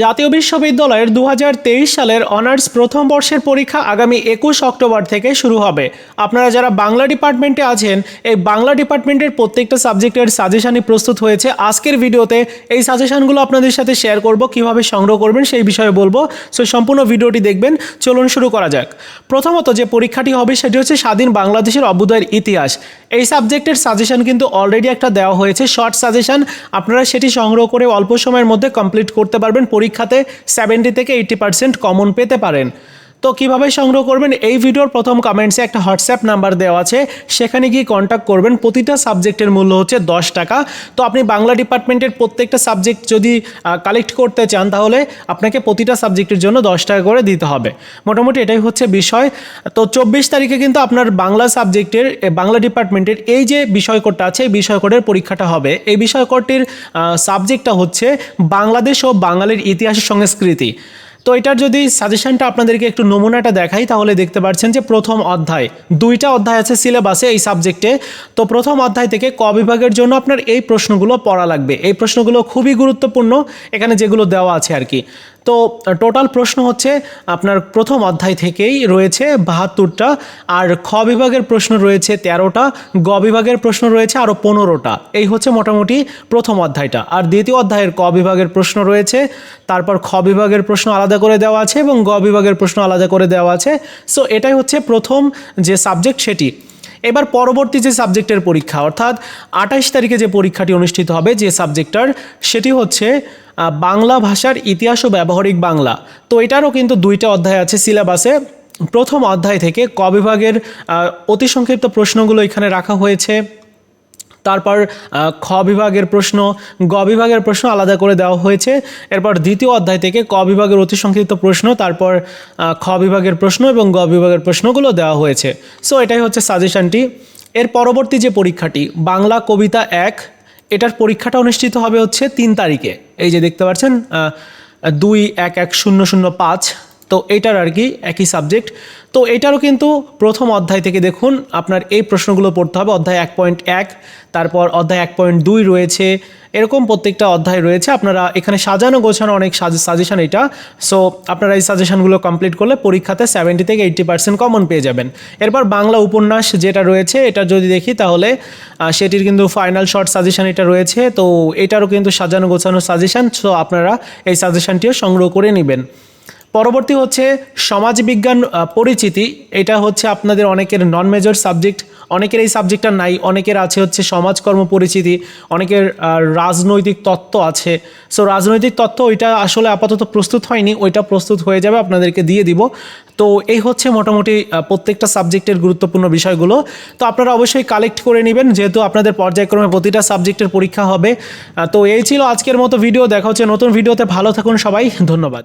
জাতীয় বিশ্ববিদ্যালয়ের দু হাজার তেইশ সালের অনার্স প্রথম বর্ষের পরীক্ষা আগামী একুশ অক্টোবর থেকে শুরু হবে। আপনারা যারা বাংলা ডিপার্টমেন্টে আছেন, এই বাংলা ডিপার্টমেন্টের প্রত্যেকটা সাবজেক্টের সাজেশানই প্রস্তুত হয়েছে। আজকের ভিডিওতে এই সাজেশানগুলো আপনাদের সাথে শেয়ার করব, কীভাবে সংগ্রহ করবেন সেই বিষয়ে বলব। সো সম্পূর্ণ ভিডিওটি দেখবেন। চলুন শুরু করা যাক। প্রথমত যে পরীক্ষাটি হবে, সেটি হচ্ছে স্বাধীন বাংলাদেশের অভ্যুদয়ের ইতিহাস। এই সাবজেক্টের সাজেশন কিন্তু অলরেডি একটা দেওয়া হয়েছে। শর্ট সাজেশন, আপনারা সেটি সংগ্রহ করে অল্প সময়ের মধ্যে কমপ্লিট করতে পারবেন। পরীক্ষাতে সেভেন্টি থেকে এইটি পার্সেন্ট কমন পেতে পারেন। তো কীভাবে সংগ্রহ করবেন? এই ভিডিওর প্রথম কমেন্টসে একটা হোয়াটসঅ্যাপ নাম্বার দেওয়া আছে। সেখানে গিয়ে কন্ট্যাক্ট করবেন। প্রতিটা সাবজেক্টের মূল্য হচ্ছে দশ টাকা। তো আপনি বাংলা ডিপার্টমেন্টের প্রত্যেকটা সাবজেক্ট যদি কালেক্ট করতে চান, তাহলে আপনাকে প্রতিটা সাবজেক্টের জন্য দশ টাকা করে দিতে হবে। মোটামুটি এটাই হচ্ছে বিষয়। তো চব্বিশ তারিখে কিন্তু আপনার বাংলা সাবজেক্টের বাংলা ডিপার্টমেন্টের এই যে বিষয় কোডটা আছে, এই বিষয় কোডের পরীক্ষাটা হবে। এই বিষয় কোডটির সাবজেক্টটা হচ্ছে বাংলাদেশ ও বাঙালির ইতিহাস ও সংস্কৃতি। তো এটার যদি সাজেশনটা আপনাদেরকে একটু নমুনাটা দেখাই, তাহলে দেখতে পাচ্ছেন যে প্রথম অধ্যায়, দুইটা অধ্যায় আছে সিলেবাসে এই সাবজেক্টে তো প্রথম অধ্যায় থেকে ক বিভাগের জন্য আপনার এই প্রশ্নগুলো পড়া লাগবে। এই প্রশ্নগুলো খুবই গুরুত্বপূর্ণ, এখানে যেগুলো দেওয়া আছে আর কি। তো টোটাল প্রশ্ন হচ্ছে, আপনার প্রথম অধ্যায় থেকেই রয়েছে বাহাত্তরটা, আর খ বিভাগের প্রশ্ন রয়েছে তেরোটা, গ বিভাগের প্রশ্ন রয়েছে আরও পনেরোটা। এই হচ্ছে মোটামুটি প্রথম অধ্যায়টা। আর দ্বিতীয় অধ্যায়ের ক বিভাগের প্রশ্ন রয়েছে, তারপর খ বিভাগের প্রশ্ন আলাদা করে দেওয়া আছে এবং গ বিভাগের প্রশ্ন আলাদা করে দেওয়া আছে। সো এটাই হচ্ছে প্রথম যে সাবজেক্ট সেটি। এবার পরবর্তী যে সাবজেক্টের পরীক্ষা, অর্থাৎ আঠাশ তারিখে যে পরীক্ষাটি অনুষ্ঠিত হবে যে সাবজেক্টটার, সেটি হচ্ছে বাংলা ভাষার ইতিহাস ও ব্যবহারিক বাংলা। তো এটারও কিন্তু দুইটা অধ্যায় আছে সিলেবাসে। প্রথম অধ্যায় থেকে ক বিভাগের অতি সংক্ষিপ্ত প্রশ্নগুলো এখানে রাখা হয়েছে। তারপর খ বিভাগের প্রশ্ন, গ বিভাগের প্রশ্ন আলাদা করে দেওয়া হয়েছে। এরপর দ্বিতীয় অধ্যায় থেকে ক বিভাগের অতি সংক্ষিপ্ত প্রশ্ন, তারপর খ বিভাগের প্রশ্ন এবং গ বিভাগের প্রশ্নগুলো দেওয়া হয়েছে। সো এটাই হচ্ছে সাজেশনটি এর পরবর্তী যে পরীক্ষাটি, বাংলা কবিতা এক, এটার পরীক্ষাটা অনুষ্ঠিত হবে হচ্ছে তিন তারিখে। এই যে দেখতে পাচ্ছেন দুই এক এক শূন্য শূন্য পাঁচ তো এটার আর কি একই সাবজেক্ট তো এটারও কিন্তু প্রথম অধ্যায় থেকে দেখুন আপনার এই প্রশ্নগুলো পড়তে হবে। অধ্যায় এক পয়েন্ট এক, তারপর অধ্যায় এক পয়েন্ট দুই রয়েছে। এরকম প্রত্যেকটা অধ্যায় রয়েছে। আপনারা এখানে সাজানো গোছানো অনেক সাজেশন এটা। সো আপনারা এই সাজেশনগুলো কমপ্লিট করলে পরীক্ষাতে সেভেন্টি থেকে এইট্টি পার্সেন্ট কমন পেয়ে যাবেন। এরপর বাংলা উপন্যাস যেটা রয়েছে, এটা যদি দেখি তাহলে সেটির কিন্তু ফাইনাল শর্ট সাজেশন এটা রয়েছে। তো, এটারও কিন্তু সাজানো গোছানো সাজেশন সো আপনারা এই সাজেশানটিও সংগ্রহ করে নেবেন। পরবর্তী হচ্ছে সমাজবিজ্ঞান পরিচিতি। এটা হচ্ছে আপনাদের অনেকের নন মেজর সাবজেক্ট অনেকের এই সাবজেক্টটা নাই, অনেকের আছে হচ্ছে সমাজকর্ম পরিচিতি, অনেকের রাজনৈতিক তত্ত্ব আছে। সো রাজনৈতিক তত্ত্ব ওইটা আসলে আপাতত প্রস্তুত হয়নি, ওইটা প্রস্তুত হয়ে যাবে, আপনাদেরকে দিয়ে দিব। তো এই হচ্ছে মোটামুটি প্রত্যেকটা সাবজেক্টের গুরুত্বপূর্ণ বিষয়গুলো। তো আপনারা অবশ্যই কালেক্ট করে নেবেন, যেহেতু আপনাদের পর্যায়ক্রমে প্রতিটা সাবজেক্টের পরীক্ষা হবে। তো এই ছিল আজকের মতো ভিডিও দেখা হচ্ছে নতুন ভিডিওতে ভালো থাকুন সবাই, ধন্যবাদ।